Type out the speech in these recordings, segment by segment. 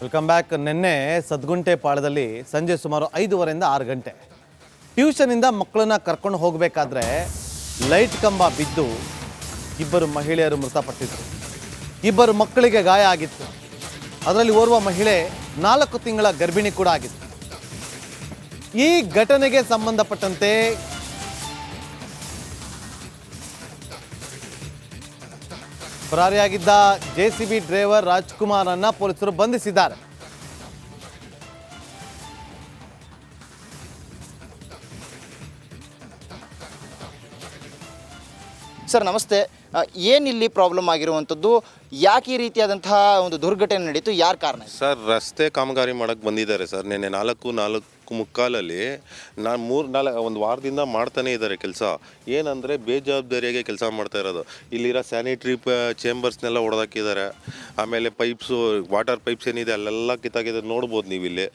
Welcome back ನಿನ್ನೆ ಸದ್ಗುಂಟೆ ಪಾಳದಲ್ಲಿ ಸಂಜೆ ಸುಮಾರು ಐದುವರೆಯಿಂದ ಆರು ಗಂಟೆ. ಟ್ಯೂಷನಿಂದ ಮಕ್ಕಳನ್ನ ಕರ್ಕೊಂಡು ಹೋಗಬೇಕಾದ್ರೆ ಲೈಟ್ ಕಂಬ ಬಿದ್ದು ಇಬ್ಬರು ಮಹಿಳೆಯರು ಮೃತಪಟ್ಟಿದ್ರು. ಇಬ್ಬರು ಮಕ್ಕಳಿಗೆ ಗಾಯ ಆಗಿತ್ತು. ಅದರಲ್ಲಿ ಓರ್ವ ಮಹಿಳೆ ನಾಲ್ಕು ತಿಂಗಳ ಗರ್ಭಿಣಿ ಕೂಡ ಆಗಿತ್ತು. ಈ ಘಟನೆಗೆ ಸಂಬಂಧಪಟ್ಟಂತೆ ಪರಾರಿಯಾಗಿದ್ದ ಜೆಸಿಬಿ ಡ್ರೈವರ್ ರಾಜ್ಕುಮಾರ್ ಅನ್ನ ಪೊಲೀಸರು ಬಂಧಿಸಿದ್ದಾರೆ. ಸರ್ ನಮಸ್ತೆ. ಏನಿಲ್ಲಿ ಪ್ರಾಬ್ಲಮ್ ಆಗಿರುವಂಥದ್ದು? ಯಾಕೆ ಈ ರೀತಿಯಾದಂತಹ ಒಂದು ದುರ್ಘಟನೆ ನಡೀತು? ಯಾರ ಕಾರಣ ಸರ್ ರಸ್ತೆ ಕಾಮಗಾರಿ ಮಾಡಕ್ಕೆ ಬಂದಿದ್ದಾರೆ ಸರ್. ನಿನ್ನೆ ನಾಲ್ಕು ನಾಲ್ಕು ಮುಕ್ಕಾಲಲ್ಲಿ ನಾನು ಮೂರು ನಾಲ್ಕು ಒಂದು ವಾರದಿಂದ ಮಾಡ್ತಾನೆ ಇದ್ದಾರೆ ಕೆಲಸ. ಏನಂದರೆ ಬೇಜವಾಬ್ದಾರಿಯಾಗಿ ಕೆಲಸ ಮಾಡ್ತಾ ಇರೋದು. ಇಲ್ಲಿರೋ ಸ್ಯಾನಿಟ್ರಿ ಪ ಚೇಂಬರ್ಸ್ನೆಲ್ಲ ಹೊಡೆದಾಕಿದ್ದಾರೆ ಆಮೇಲೆ ಪೈಪ್ಸು ವಾಟರ್ ಪೈಪ್ಸ್ ಏನಿದೆ ಅಲ್ಲೆಲ್ಲ ಕಿತ್ತಾಕಿದ್ದಾರೆ. ನೋಡ್ಬೋದು ನೀವು ಇಲ್ಲಿ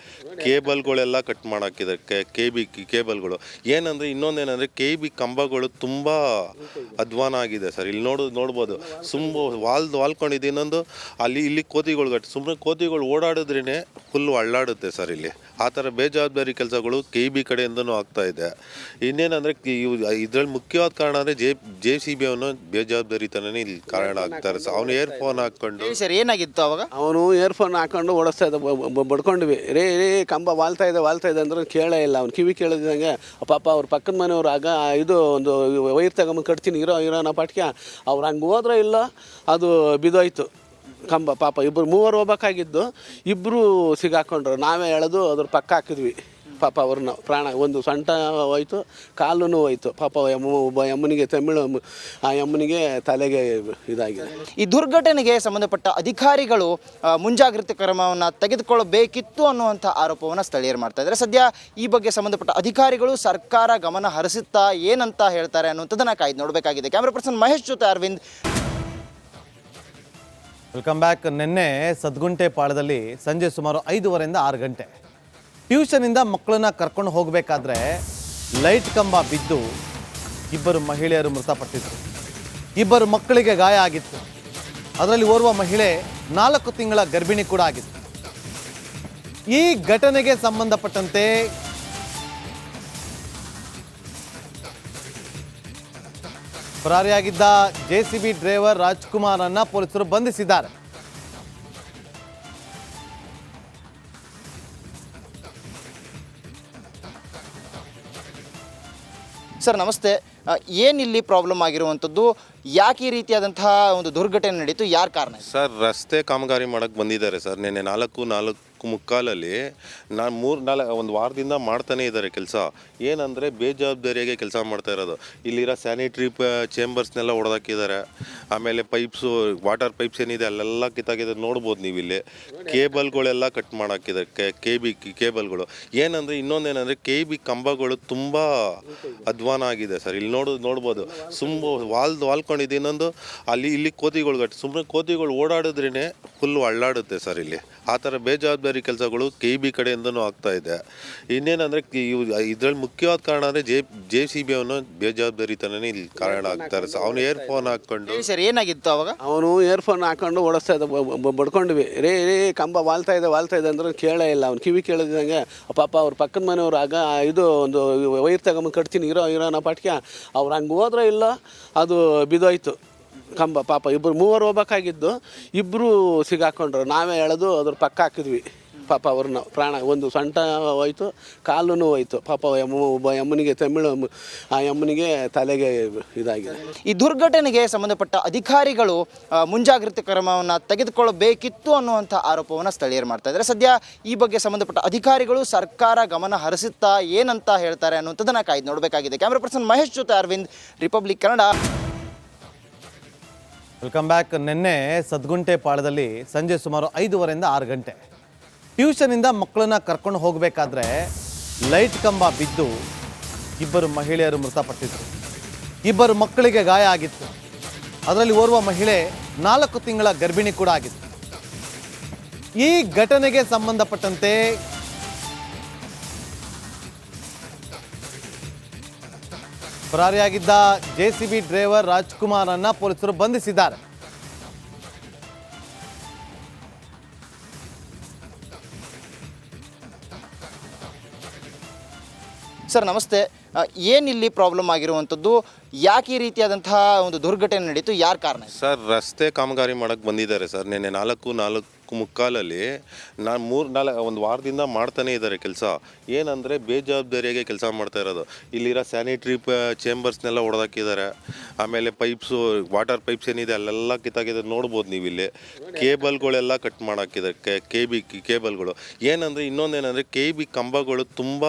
ಕೇಬಲ್ಗಳೆಲ್ಲ ಕಟ್ ಮಾಡಾಕಿದ್ದಾರೆ. ಕೆ ಬಿ ಕೇಬಲ್ಗಳು. ಏನಂದರೆ ಇನ್ನೊಂದೇನೆಂದರೆ ಕೆ ಬಿ ಕಂಬಗಳು ತುಂಬ ಅಧ್ವಾನ ಆಗಿದೆ ಸರ್. ಇಲ್ಲಿ ನೋಡೋದು ನೋಡ್ಬೋದು. ಸುಮ್ಮ ವಾಲ್ದು ವಾಲ್ಕೊಂಡಿದ್ದು ಇನ್ನೊಂದು, ಅಲ್ಲಿ, ಇಲ್ಲಿ ಕೋತಿಗಳು ಕಟ್ಟಿ ಸುಮ್ಮನೆ ಕೋತಿಗಳು ಓಡಾಡಿದ್ರೇ ಫುಲ್ಲು ಅಳ್ಳಾಡುತ್ತೆ ಸರ್ ಇಲ್ಲಿ. ಆ ಥರ ಬೇಜವಾಬ್ದಾರಿ ಕೆಲಸಗಳು ಕೆ ಬಿ ಕಡೆಯಿಂದನೂ ಆಗ್ತಾ ಇದೆ. ಇನ್ನೇನಂದರೆ ಇದರಲ್ಲಿ ಮುಖ್ಯವಾದ ಕಾರಣ ಅಂದರೆ ಜೆ ಜೆ ಸಿ ಬಿ ಅವನು ಬೇಜವಾಬ್ದಾರಿತನೇ ಇಲ್ಲಿ ಕಾರಣ ಆಗ್ತಾರೆ ಸರ್ ಅವನು ಇಯರ್ ಫೋನ್ ಹಾಕ್ಕೊಂಡು ಸರ್ ಏನಾಗಿತ್ತು ಅವಾಗ? ಅವನು ಏರ್ಫೋನ್ ಹಾಕ್ಕೊಂಡು ಓಡಿಸ್ತಾ ಇದ್ದ ಬಡ್ಕೊಂಡ್ವಿ. ರೇ ರೇ ಕಂಬ ವಾಲ್ತಾ ಇದೆ ವಾಲ್ತಾ ಇದೆ ಅಂದ್ರೆ ಕೇಳೇ ಇಲ್ಲ. ಅವ್ನು ಕಿವಿ ಕೇಳಿದಂಗೆ ಪಾಪ ಅವ್ರ ಪಕ್ಕದ ಮನೆಯವ್ರು ಆಗ ಇದು ಒಂದು ವೈರ್ ತಗೊಂಬಂದು ಕಟ್ತೀನಿ ಇರೋ ಇರೋನ ಪಾಟ್ಗೆ ಅವ್ರು ಹಂಗೆ ಹೋದ್ರೆ ಇಲ್ಲ ಅದು ಬಿದೋಯ್ತು ಕಂಬ, ಪಾಪ ಇಬ್ಬರು ಮೂವರು ಹೋಗ್ಬೇಕಾಗಿದ್ದು ಇಬ್ಬರು ಸಿಗಾಕೊಂಡ್ರು. ನಾವೇ ಎಳೆದು ಅದ್ರ ಪಕ್ಕ ಹಾಕಿದ್ವಿ. ಪಾಪ ಅವ್ರನ್ನ ಪ್ರಾಣ, ಒಂದು ಸೊಂಟ ಹೋಯ್ತು ಕಾಲು ಹೋಯ್ತು. ಪಾಪ ಒಬ್ಬ ಯಮ್ಮನಿಗೆ ತಮಿಳು, ಆ ಎಮ್ಮನಿಗೆ ತಲೆಗೆ ಇದಾಗಿದೆ. ಈ ದುರ್ಘಟನೆಗೆ ಸಂಬಂಧಪಟ್ಟ ಅಧಿಕಾರಿಗಳು ಮುಂಜಾಗ್ರತೆ ಕ್ರಮವನ್ನು ತೆಗೆದುಕೊಳ್ಳಬೇಕಿತ್ತು ಅನ್ನುವಂಥ ಆರೋಪವನ್ನು ಸ್ಥಳೀಯರು ಮಾಡ್ತಾ ಇದ್ದಾರೆ. ಸದ್ಯ ಈ ಬಗ್ಗೆ ಸಂಬಂಧಪಟ್ಟ ಅಧಿಕಾರಿಗಳು ಸರ್ಕಾರ ಗಮನ ಹರಿಸುತ್ತಾ ಏನಂತ ಹೇಳ್ತಾರೆ ಅನ್ನುವಂಥದ್ದನ್ನು ಕಾಯ್ದು ನೋಡಬೇಕಾಗಿದೆ. ಕ್ಯಾಮ್ರಾ ಪರ್ಸನ್ ಮಹೇಶ್ ಜೊತೆ ಅರವಿಂದ್ ವೆಲ್ಕಮ್ ಬ್ಯಾಕ್ ನಿನ್ನೆ ಸದ್ಗುಂಟೆ ಪಾಳದಲ್ಲಿ ಸಂಜೆ ಸುಮಾರು ಐದುವರೆಯಿಂದ ಆರು ಗಂಟೆ. ಟ್ಯೂಷನಿಂದ ಮಕ್ಕಳನ್ನ ಕರ್ಕೊಂಡು ಹೋಗಬೇಕಾದ್ರೆ ಲೈಟ್ ಕಂಬ ಬಿದ್ದು ಇಬ್ಬರು ಮಹಿಳೆಯರು ಮೃತಪಟ್ಟಿದ್ರು. ಇಬ್ಬರು ಮಕ್ಕಳಿಗೆ ಗಾಯ ಆಗಿತ್ತು. ಅದರಲ್ಲಿ ಓರ್ವ ಮಹಿಳೆ ನಾಲ್ಕು ತಿಂಗಳ ಗರ್ಭಿಣಿ ಕೂಡ ಆಗಿತ್ತು. ಈ ಘಟನೆಗೆ ಸಂಬಂಧಪಟ್ಟಂತೆ ಪರಾರಿಯಾಗಿದ್ದ ಜೆಸಿಬಿ ಡ್ರೈವರ್ ರಾಜ್ಕುಮಾರ್ ಅನ್ನ ಪೊಲೀಸರು ಬಂಧಿಸಿದ್ದಾರೆ. ಸರ್ ನಮಸ್ತೆ. ಏನಿಲ್ಲಿ ಪ್ರಾಬ್ಲಮ್ ಆಗಿರುವಂಥದ್ದು? ಯಾಕೆ ಈ ರೀತಿಯಾದಂತಹ ಒಂದು ದುರ್ಘಟನೆ ನಡೀತು? ಯಾರ ಕಾರಣ ಸರ್ ರಸ್ತೆ ಕಾಮಗಾರಿ ಮಾಡಕ್ಕೆ ಬಂದಿದ್ದಾರೆ ಸರ್. ನಿನ್ನೆ ನಾಲ್ಕು ನಾಲ್ಕು ಮುಕ್ಕಾಲಲ್ಲಿ ನಾನು ಮೂರು ನಾಲ್ಕು ಒಂದು ವಾರದಿಂದ ಮಾಡ್ತಾನೆ ಇದ್ದಾರೆ ಕೆಲಸ. ಏನಂದರೆ ಬೇಜವಾಬ್ದಾರಿಯಾಗಿ ಕೆಲಸ ಮಾಡ್ತಾ ಇರೋದು. ಇಲ್ಲಿರೋ ಸ್ಯಾನಿಟ್ರಿ ಪ ಚೇಂಬರ್ಸ್ನೆಲ್ಲ ಹೊಡೆದಾಕಿದ್ದಾರೆ ಆಮೇಲೆ ಪೈಪ್ಸು ವಾಟರ್ ಪೈಪ್ಸ್ ಏನಿದೆ ಅಲ್ಲೆಲ್ಲ ಕಿತ್ತಾಕಿದ್ದಾರೆ ನೋಡ್ಬೋದು ನೀವು ಇಲ್ಲಿ ಕೇಬಲ್ಗಳೆಲ್ಲ ಕಟ್ ಮಾಡಾಕಿದ್ದಾರೆ. ಕೆ ಕೆ ಬಿ ಕೇಬಲ್ಗಳು. ಏನಂದರೆ ಇನ್ನೊಂದೇನೆಂದರೆ ಕೆ ಬಿ ಕಂಬಗಳು ತುಂಬ ಅಧ್ವಾನ ಆಗಿದೆ ಸರ್. ಇಲ್ಲಿ ನೋಡೋದು ನೋಡ್ಬೋದು. ಸುಮ್ಮ ವಾಲ್, ವಾಲ್ಕೊಂಡಿದ್ದು ಇನ್ನೊಂದು, ಅಲ್ಲಿ, ಇಲ್ಲಿ ಕೋತಿಗಳು ಕಟ್ಟಿ ಸುಮ್ಮನೆ ಕೋತಿಗಳು ಓಡಾಡಿದ್ರೇ ಫುಲ್ ಅಳ್ಳಾಡುತ್ತೆ ಸರ್ ಇಲ್ಲಿ. ಆ ಥರ ಬೇಜವಾಬ್ದಾರಿ ಕೆಲಸಗಳು ಕೆ ಬಿ ಕಡೆಯಿಂದನೂ ಆಗ್ತಾ ಇದೆ. ಇನ್ನೇನಂದರೆ ಇದರಲ್ಲಿ ಮುಖ್ಯವಾದ ಕಾರಣ ಅಂದರೆ ಜೆ ಜೆ ಸಿ ಬಿ ಅವನು ಬೇಜವಾಬ್ದಾರಿತನೇ ಇಲ್ಲಿ ಕಾರಣ ಆಗ್ತಾರೆ. ಸರ್ ಅವನು ಇಯರ್ ಫೋನ್ ಹಾಕ್ಕೊಂಡು ಸರ್ ಏನಾಗಿತ್ತು ಅವಾಗ? ಅವನು ಇಯರ್ಫೋನ್ ಹಾಕೊಂಡು ಓಡಿಸ್ತಾ ಇದ್ದ ಬಡ್ಕೊಂಡ್ವಿ. ರೇ ರೇ ಕಂಬ ವಾಲ್ತಾ ಇದೆ ವಾಲ್ತಾ ಇದೆ ಅಂದ್ರೆ ಕೇಳೇ ಇಲ್ಲ ಅವ್ನು. ಕಿವಿ ಕೇಳಿದಂಗೆ ಪಾಪ ಅವ್ರ ಪಕ್ಕದ ಮನೆಯವ್ರು ಆಗ ಇದು ಒಂದು ವೈರ್ ತಗೊಂಬಂದು ಕಟ್ತೀನಿ ಇರೋ ಇರೋ ನಾ ಪಟ್ಕ ಅವ್ರು ಹಂಗೆ ಹೋದ್ರೆ ಇಲ್ಲ ಅದು ಬಿದೋಯ್ತು ಕಂಬ ಪಾಪ ಇಬ್ಬರು ಮೂವರು ಹೋಗ್ಬೇಕಾಗಿದ್ದು ಇಬ್ಬರು ಸಿಗಾಕೊಂಡ್ರು. ನಾವೇ ಎಳೆದು ಅದ್ರ ಪಕ್ಕ ಹಾಕಿದ್ವಿ. ಪಾಪ ಅವ್ರನ್ನ ಪ್ರಾಣ ಒಂದು ಸೊಂಟ ಹೋಯ್ತು ಕಾಲು ಹೋಯ್ತು. ಪಾಪ ಒಬ್ಬ ಯಮ್ಮನಿಗೆ ತಮಿಳು ಆ ಯಮ್ಮನಿಗೆ ತಲೆಗೆ ಇದಾಗಿದೆ. ಈ ದುರ್ಘಟನೆಗೆ ಸಂಬಂಧಪಟ್ಟ ಅಧಿಕಾರಿಗಳು ಮುಂಜಾಗ್ರತೆ ಕ್ರಮವನ್ನು ತೆಗೆದುಕೊಳ್ಳಬೇಕಿತ್ತು ಅನ್ನುವಂಥ ಆರೋಪವನ್ನು ಸ್ಥಳೀಯರು ಮಾಡ್ತಾ ಇದ್ದಾರೆ. ಸದ್ಯ ಈ ಬಗ್ಗೆ ಸಂಬಂಧಪಟ್ಟ ಅಧಿಕಾರಿಗಳು ಸರ್ಕಾರ ಗಮನ ಹರಿಸುತ್ತಾ ಏನಂತ ಹೇಳ್ತಾರೆ ಅನ್ನುವಂಥದ್ದನ್ನು ಕಾಯ್ದು ನೋಡಬೇಕಾಗಿದೆ. ಕ್ಯಾಮ್ರಾ ಪರ್ಸನ್ ಮಹೇಶ್ ಜೊತೆ Aravind Republic Kannada. Welcome back ನಿನ್ನೆ ಸದ್ಗುಂಟೆ ಪಾಳದಲ್ಲಿ ಸಂಜೆ ಸುಮಾರು ಐದುವರೆಯಿಂದ ಆರು ಗಂಟೆ. ಟ್ಯೂಷನಿಂದ ಮಕ್ಕಳನ್ನ ಕರ್ಕೊಂಡು ಹೋಗಬೇಕಾದ್ರೆ ಲೈಟ್ ಕಂಬ ಬಿದ್ದು ಇಬ್ಬರು ಮಹಿಳೆಯರು ಮೃತಪಟ್ಟಿದ್ರು. ಇಬ್ಬರು ಮಕ್ಕಳಿಗೆ ಗಾಯ ಆಗಿತ್ತು. ಅದರಲ್ಲಿ ಓರ್ವ ಮಹಿಳೆ ನಾಲ್ಕು ತಿಂಗಳ ಗರ್ಭಿಣಿ ಕೂಡ ಆಗಿತ್ತು. ಈ ಘಟನೆಗೆ ಸಂಬಂಧಪಟ್ಟಂತೆ ಪರಾರಿಯಾಗಿದ್ದ ಜೆಸಿಬಿ ಡ್ರೈವರ್ ರಾಜ್ಕುಮಾರ್ ಅನ್ನ ಪೊಲೀಸರು ಬಂಧಿಸಿದ್ದಾರೆ. ಸರ್, ನಮಸ್ತೆ. ಏನಿಲ್ಲಿ ಪ್ರಾಬ್ಲಮ್ ಆಗಿರುವಂಥದ್ದು? ಯಾಕೆ ಈ ರೀತಿಯಾದಂತಹ ಒಂದು ದುರ್ಘಟನೆ ನಡೀತು? ಯಾರ ಕಾರಣ ಸರ್, ರಸ್ತೆ ಕಾಮಗಾರಿ ಮಾಡಕ್ಕೆ ಬಂದಿದ್ದಾರೆ ಸರ್. ನಿನ್ನೆ ನಾಲ್ಕು ನಾಲ್ಕು ಮುಕ್ಕಾಲಲ್ಲಿ ನಾನು ಮೂರು ನಾಲ್ಕು ಒಂದು ವಾರದಿಂದ ಮಾಡ್ತಾನೆ ಇದ್ದಾರೆ ಕೆಲಸ. ಏನಂದರೆ ಬೇಜವಾಬ್ದಾರಿಯಾಗಿ ಕೆಲಸ ಮಾಡ್ತಾ ಇರೋದು. ಇಲ್ಲಿರೋ ಸ್ಯಾನಿಟ್ರಿ ಪ ಚೇಂಬರ್ಸ್ನೆಲ್ಲ ಹೊಡೆದಾಕಿದ್ದಾರೆ ಆಮೇಲೆ ಪೈಪ್ಸು, ವಾಟರ್ ಪೈಪ್ಸ್ ಏನಿದೆ ಅಲ್ಲೆಲ್ಲ ಕಿತ್ತಾಕಿದ್ದಾರೆ ನೋಡ್ಬೋದು ನೀವು ಇಲ್ಲಿ ಕೇಬಲ್ಗಳೆಲ್ಲ ಕಟ್ ಮಾಡಾಕಿದ್ದಾರೆ ಕೆ ಕೆ ಬಿ ಕೇಬಲ್ಗಳು. ಏನಂದರೆ ಇನ್ನೊಂದೇನೆಂದರೆ ಕೆ ಬಿ ಕಂಬಗಳು ತುಂಬ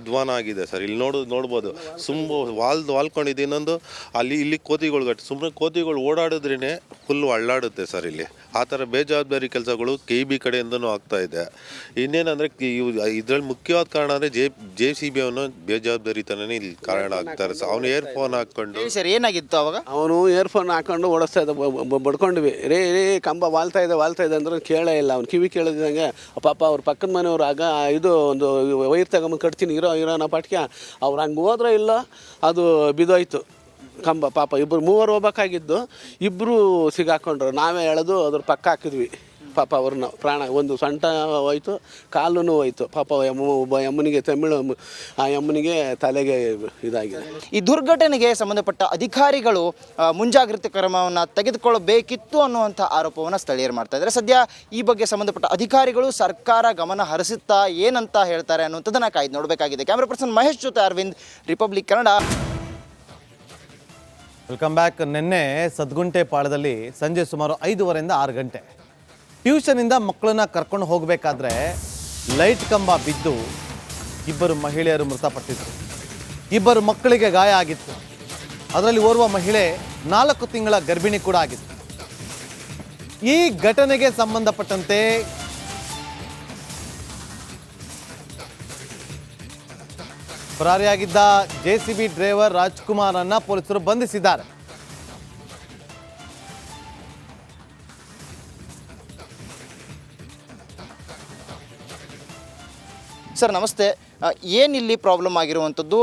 ಅಧ್ವಾನ ಆಗಿದೆ ಸರ್. ಇಲ್ಲಿ ನೋಡೋದು ನೋಡ್ಬೋದು. ಸುಮ್ಮ ವಾಲ್ ವಾಲ್ಕೊಂಡಿದ್ದು ಇನ್ನೊಂದು ಅಲ್ಲಿ, ಇಲ್ಲಿ ಕೋತಿಗಳು ಕಟ್ಟಿ ಸುಮ್ಮನೆ ಕೋತಿಗಳು ಓಡಾಡಿದ್ರೇ ಫುಲ್ ಅಳ್ಳಾಡುತ್ತೆ ಸರ್ ಇಲ್ಲಿ. ಆ ಥರ ಬೇಜವಾಬ್ದಾರಿ ಕೆಲಸಗಳು ಕೆ ಬಿ ಕಡೆಯಿಂದನೂ ಆಗ್ತಾ ಇದೆ. ಇನ್ನೇನಂದರೆ ಇದ್ರಲ್ಲಿ ಮುಖ್ಯವಾದ ಕಾರಣ ಅಂದರೆ ಜೆ ಜೆ ಸಿ ಬಿ ಅವನು ಬೇಜವಾಬ್ದಾರಿತನೇ ಇಲ್ಲಿ ಕಾರಣ ಆಗ್ತಾರೆ. ಸರ್ ಅವನು ಇಯರ್ ಫೋನ್ ಹಾಕ್ಕೊಂಡು ಸರ್ ಏನಾಗಿತ್ತು ಅವಾಗ? ಅವನು ಇಯರ್ಫೋನ್ ಹಾಕೊಂಡು ಓಡಿಸ್ತಾ ಇದ್ದ ಬಡ್ಕೊಂಡ್ವಿ. ರೇ ರೇ ಕಂಬ ವಾಲ್ತಾ ಇದೆ ವಾಲ್ತಾ ಇದೆ ಅಂದ್ರೆ ಕೇಳೇ ಇಲ್ಲ. ಅವ್ನು ಕಿವಿ ಕೇಳಿದಂಗೆ ಪಾಪ ಅವ್ರ ಪಕ್ಕದ ಮನೆಯವ್ರು ಆಗ ಇದು ಒಂದು ವೈರ್ ತಗೊಂಬಂದು ಕಟ್ತೀನಿ ಇರೋ ಇರೋ ನಾ ಪಾಟ್ಗೆ ಅವ್ರು ಹಂಗೆ ಹೋದ್ರೆ ಇಲ್ಲ ಅದು ಬಿದ್ದೋಯ್ತು ಕಂಬ, ಪಾಪ ಇಬ್ಬರು ಮೂವರು ಹೋಗ್ಬೇಕಾಗಿದ್ದು ಇಬ್ಬರು ಸಿಗಾಕೊಂಡ್ರು. ನಾವೇ ಎಳೆದು ಅದ್ರ ಪಕ್ಕ ಹಾಕಿದ್ವಿ. ಪಾಪ ಅವ್ರನ್ನ ಪ್ರಾಣ, ಒಂದು ಸೊಂಟ ಹೋಯ್ತು, ಕಾಲುನೂ ಹೋಯ್ತು. ಪಾಪ ಒಬ್ಬ ಎಮ್ಮನಿಗೆ ತಮಿಳು, ಆ ಯಮ್ಮನಿಗೆ ತಲೆಗೆ ಇದಾಗಿದೆ. ಈ ದುರ್ಘಟನೆಗೆ ಸಂಬಂಧಪಟ್ಟ ಅಧಿಕಾರಿಗಳು ಮುಂಜಾಗ್ರತೆ ಕ್ರಮವನ್ನು ತೆಗೆದುಕೊಳ್ಳಬೇಕಿತ್ತು ಅನ್ನುವಂಥ ಆರೋಪವನ್ನು ಸ್ಥಳೀಯರು ಮಾಡ್ತಾ ಇದ್ದಾರೆ. ಸದ್ಯ ಈ ಬಗ್ಗೆ ಸಂಬಂಧಪಟ್ಟ ಅಧಿಕಾರಿಗಳು ಸರ್ಕಾರ ಗಮನ ಹರಿಸುತ್ತಾ ಏನಂತ ಹೇಳ್ತಾರೆ ಅನ್ನುವಂಥದ್ದನ್ನು ಕಾಯ್ದು ನೋಡಬೇಕಾಗಿದೆ. ಕ್ಯಾಮ್ರಾ ಪರ್ಸನ್ ಮಹೇಶ್ ಜೊತೆ Aravind Republic Kannada welcome back ನಿನ್ನೆ ಸದ್ಗುಂಟೆ ಪಾಳದಲ್ಲಿ ಸಂಜೆ ಸುಮಾರು ಐದುವರೆಯಿಂದ ಆರು ಗಂಟೆ. ಟ್ಯೂಷನಿಂದ ಮಕ್ಕಳನ್ನ ಕರ್ಕೊಂಡು ಹೋಗಬೇಕಾದ್ರೆ ಲೈಟ್ ಕಂಬ ಬಿದ್ದು ಇಬ್ಬರು ಮಹಿಳೆಯರು ಮೃತಪಟ್ಟಿದ್ರು. ಇಬ್ಬರು ಮಕ್ಕಳಿಗೆ ಗಾಯ ಆಗಿತ್ತು. ಅದರಲ್ಲಿ ಓರ್ವ ಮಹಿಳೆ ನಾಲ್ಕು ತಿಂಗಳ ಗರ್ಭಿಣಿ ಕೂಡ ಆಗಿತ್ತು. ಈ ಘಟನೆಗೆ ಸಂಬಂಧಪಟ್ಟಂತೆ ಪರಾರಿಯಾಗಿದ್ದ ಜೆಸಿಬಿ ಡ್ರೈವರ್ ರಾಜ್ಕುಮಾರನ್ನ ಪೊಲೀಸರು ಬಂಧಿಸಿದ್ದಾರೆ. ಸರ್ ನಮಸ್ತೆ. ಏನಿಲ್ಲಿ ಪ್ರಾಬ್ಲಮ್ ಆಗಿರುವಂಥದ್ದು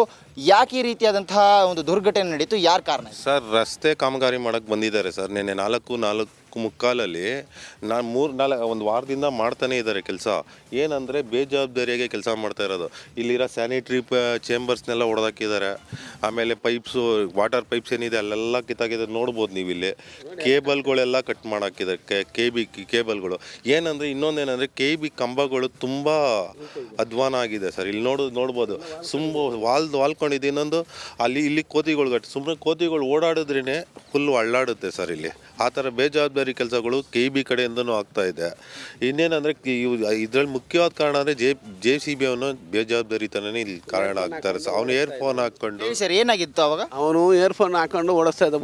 ಯಾಕೆ ಈ ರೀತಿಯಾದಂತಹ ಒಂದು ದುರ್ಘಟನೆ ನಡೀತು? ಯಾರ ಕಾರಣ ಸರ್ ರಸ್ತೆ ಕಾಮಗಾರಿ ಮಾಡಕ್ಕೆ ಬಂದಿದ್ದಾರೆ ಸರ್. ನಿನ್ನೆ ನಾಲ್ಕು ನಾಲ್ಕು ಮುಕ್ಕಾಲಲ್ಲಿ ನಾನು ಮೂರು ನಾಲ್ಕು ಒಂದು ವಾರದಿಂದ ಮಾಡ್ತಾನೆ ಇದ್ದಾರೆ ಕೆಲಸ. ಏನಂದರೆ ಬೇಜವಾಬ್ದಾರಿಯಾಗಿ ಕೆಲಸ ಮಾಡ್ತಾ ಇರೋದು. ಇಲ್ಲಿರೋ ಸ್ಯಾನಿಟ್ರಿ ಪ ಚೇಂಬರ್ಸ್ನೆಲ್ಲ ಹೊಡೆದಾಕಿದ್ದಾರೆ ಆಮೇಲೆ ಪೈಪ್ಸು ವಾಟರ್ ಪೈಪ್ಸ್ ಏನಿದೆ ಅಲ್ಲೆಲ್ಲ ಕಿತ್ತಾಗಿದೆ ನೋಡ್ಬೋದು ನೀವು ಇಲ್ಲಿ. ಕೇಬಲ್ಗಳೆಲ್ಲ ಕಟ್ ಮಾಡಾಕಿದ್ದಾರೆ ಕೆ ಕೆ ಬಿ ಕೇಬಲ್ಗಳು. ಏನಂದರೆ ಇನ್ನೊಂದೇನೆಂದರೆ ಕೆ ಬಿ ಕಂಬಗಳು ತುಂಬ ಅಧ್ವಾನ ಆಗಿದೆ ಸರ್. ಇಲ್ಲಿ ನೋಡೋದು ನೋಡ್ಬೋದು. ಸುಮ್ಮ ವಾಲ್ದು ವಾಲ್ಕೊಂಡಿದ್ದು ಇನ್ನೊಂದು ಅಲ್ಲಿ, ಇಲ್ಲಿ ಕೋತಿಗಳು ಕಟ್ಟಿ ಸುಮ್ಮನೆ ಕೋತಿಗಳು ಓಡಾಡಿದ್ರೇ ಫುಲ್ ಅಳ್ಳಾಡುತ್ತೆ ಸರ್ ಇಲ್ಲಿ. ಆ ಥರ ಬೇಜವಾಬ್ದಾರಿ ಕೆಲಸಗಳು ಕೆ ಬಿ ಕಡೆಯಿಂದನೂ ಆಗ್ತಾ ಇದೆ. ಇನ್ನೇನಂದರೆ ಇದ್ರಲ್ಲಿ ಮುಖ್ಯವಾದ ಕಾರಣ ಅಂದರೆ ಜೆ ಜೆ ಸಿ ಬಿ ಅವನು ಬೇಜವಾಬ್ದಾರಿತನೇ ಇಲ್ಲಿ ಕಾರಣ ಆಗ್ತಾರೆ ಸರ್ ಅವನು ಇಯರ್ ಫೋನ್ ಹಾಕ್ಕೊಂಡು ಸರ್ ಏನಾಗಿತ್ತು ಅವಾಗ? ಅವನು ಇಯರ್ಫೋನ್ ಹಾಕೊಂಡು ಓಡಿಸ್ತಾ ಇದ್ದ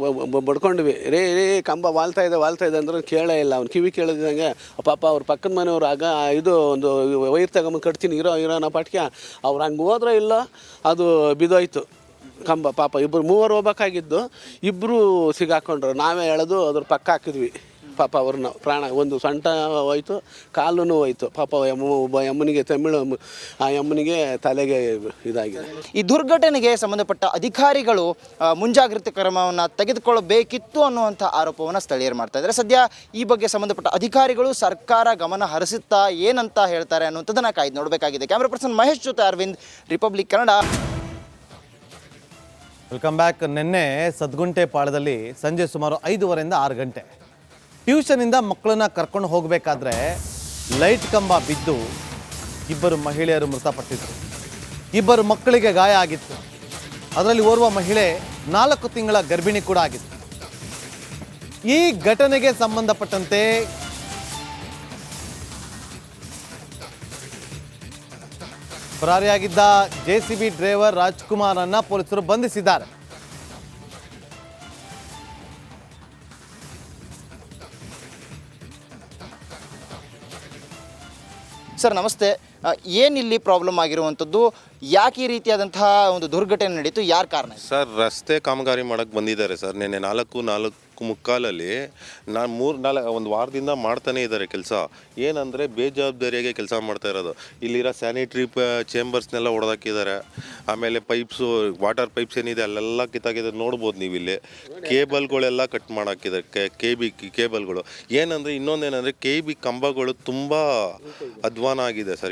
ಬಡ್ಕೊಂಡ್ವಿ. ರೇ ರೇ ಕಂಬ ವಾಲ್ತಾ ಇದೆ ವಾಲ್ತಾ ಇದೆ ಅಂದ್ರೆ ಕೇಳೇ ಇಲ್ಲ. ಅವ್ನು ಕಿವಿ ಕೇಳಿದಂಗೆ ಪಾಪ ಅವ್ರ ಪಕ್ಕದ ಮನೆಯವ್ರು ಆಗ ಇದು ಒಂದು ವೈರ್ ತಗೊಂಬಂದು ಕಟ್ತೀನಿ ಇರೋ ಇರೋನ ಪಾಟ್ಗೆ ಅವ್ರು ಹಂಗೆ ಹೋದ್ರೆ ಇಲ್ಲ ಅದು ಬಿದ್ದೋಯ್ತು ಕಂಬ, ಪಾಪ ಇಬ್ಬರು ಮೂವರು ಹೋಗ್ಬೇಕಾಗಿದ್ದು ಇಬ್ಬರು ಸಿಗಾಕೊಂಡ್ರು. ನಾವೇ ಎಳೆದು ಅದ್ರ ಪಕ್ಕ ಹಾಕಿದ್ವಿ. ಪಾಪ ಅವ್ರನ್ನ ಪ್ರಾಣ, ಒಂದು ಸೊಂಟ ಹೋಯ್ತು, ಕಾಲು ಹೋಯ್ತು. ಪಾಪ ಎಮ್ಮ ಒಬ್ಬ ಎಮ್ಮನಿಗೆ ತಮಿಳು, ಆ ಎಮ್ಮನಿಗೆ ತಲೆಗೆ ಇದಾಗಿದೆ. ಈ ದುರ್ಘಟನೆಗೆ ಸಂಬಂಧಪಟ್ಟ ಅಧಿಕಾರಿಗಳು ಮುಂಜಾಗ್ರತೆ ಕ್ರಮವನ್ನು ತೆಗೆದುಕೊಳ್ಳಬೇಕಿತ್ತು ಅನ್ನುವಂಥ ಆರೋಪವನ್ನು ಸ್ಥಳೀಯರು ಮಾಡ್ತಾ ಇದ್ದಾರೆ. ಸದ್ಯ ಈ ಬಗ್ಗೆ ಸಂಬಂಧಪಟ್ಟ ಅಧಿಕಾರಿಗಳು ಸರ್ಕಾರ ಗಮನ ಹರಿಸುತ್ತಾ ಏನಂತ ಹೇಳ್ತಾರೆ ಅನ್ನುವಂಥದ್ದನ್ನು ಕಾಯ್ದು ನೋಡಬೇಕಾಗಿದೆ. ಕ್ಯಾಮ್ರಾ ಪರ್ಸನ್ ಮಹೇಶ್ ಜೊತೆ Aravind Republic Kannada welcome back ನಿನ್ನೆ ಸದ್ಗುಂಟೆ ಪಾಳದಲ್ಲಿ ಸಂಜೆ ಸುಮಾರು ಐದೂವರೆಯಿಂದ ಆರು ಗಂಟೆ. ಟ್ಯೂಷನಿಂದ ಮಕ್ಕಳನ್ನ ಕರ್ಕೊಂಡು ಹೋಗಬೇಕಾದ್ರೆ ಲೈಟ್ ಕಂಬ ಬಿದ್ದು ಇಬ್ಬರು ಮಹಿಳೆಯರು ಮೃತಪಟ್ಟಿದ್ರು. ಇಬ್ಬರು ಮಕ್ಕಳಿಗೆ ಗಾಯ ಆಗಿತ್ತು. ಅದರಲ್ಲಿ ಓರ್ವ ಮಹಿಳೆ ನಾಲ್ಕು ತಿಂಗಳ ಗರ್ಭಿಣಿ ಕೂಡ ಆಗಿತ್ತು. ಈ ಘಟನೆಗೆ ಸಂಬಂಧಪಟ್ಟಂತೆ ಪರಾರಿಯಾಗಿದ್ದ ಜೆಸಿಬಿ ಡ್ರೈವರ್ ರಾಜ್ಕುಮಾರ್ ಅನ್ನ ಪೊಲೀಸರು ಬಂಧಿಸಿದ್ದಾರೆ. ಸರ್ ನಮಸ್ತೆ. ಏನಿಲ್ಲಿ ಪ್ರಾಬ್ಲಮ್ ಆಗಿರುವಂಥದ್ದು? ಯಾಕೆ ಈ ರೀತಿಯಾದಂತಹ ಒಂದು ದುರ್ಘಟನೆ ನಡೀತು? ಯಾರ ಕಾರಣ ಸರ್ ರಸ್ತೆ ಕಾಮಗಾರಿ ಮಾಡಕ್ಕೆ ಬಂದಿದ್ದಾರೆ ಸರ್. ನಿನ್ನೆ ನಾಲ್ಕು ನಾಲ್ಕು ನಾಲ್ಕು ಮುಕ್ಕಾಲಲ್ಲಿ ನಾನು ಮೂರು ನಾಲ್ಕು ಒಂದು ವಾರದಿಂದ ಮಾಡ್ತಾನೆ ಇದ್ದಾರೆ ಕೆಲಸ. ಏನಂದರೆ ಬೇಜವಾಬ್ದಾರಿಯಾಗಿ ಕೆಲಸ ಮಾಡ್ತಾ ಇರೋದು. ಇಲ್ಲಿರೋ ಸ್ಯಾನಿಟ್ರಿ ಪ ಚೇಂಬರ್ಸ್ನೆಲ್ಲ ಹೊಡೆದಾಕಿದ್ದಾರೆ ಆಮೇಲೆ ಪೈಪ್ಸು ವಾಟರ್ ಪೈಪ್ಸ್ ಏನಿದೆ, ಅಲ್ಲೆಲ್ಲ ಕಿತ್ತಾಗಿದೆ ನೋಡ್ಬೋದು ನೀವು ಇಲ್ಲಿ ಕೇಬಲ್ಗಳೆಲ್ಲ ಕಟ್ ಮಾಡಾಕಿದ್ದಾರೆ ಕೆ ಕೆ ಬಿ ಕೇಬಲ್ಗಳು. ಏನಂದರೆ ಇನ್ನೊಂದೇನೆಂದರೆ ಕೆ ಬಿ ಕಂಬಗಳು ತುಂಬ ಅಧ್ವಾನ ಆಗಿದೆ ಸರ್.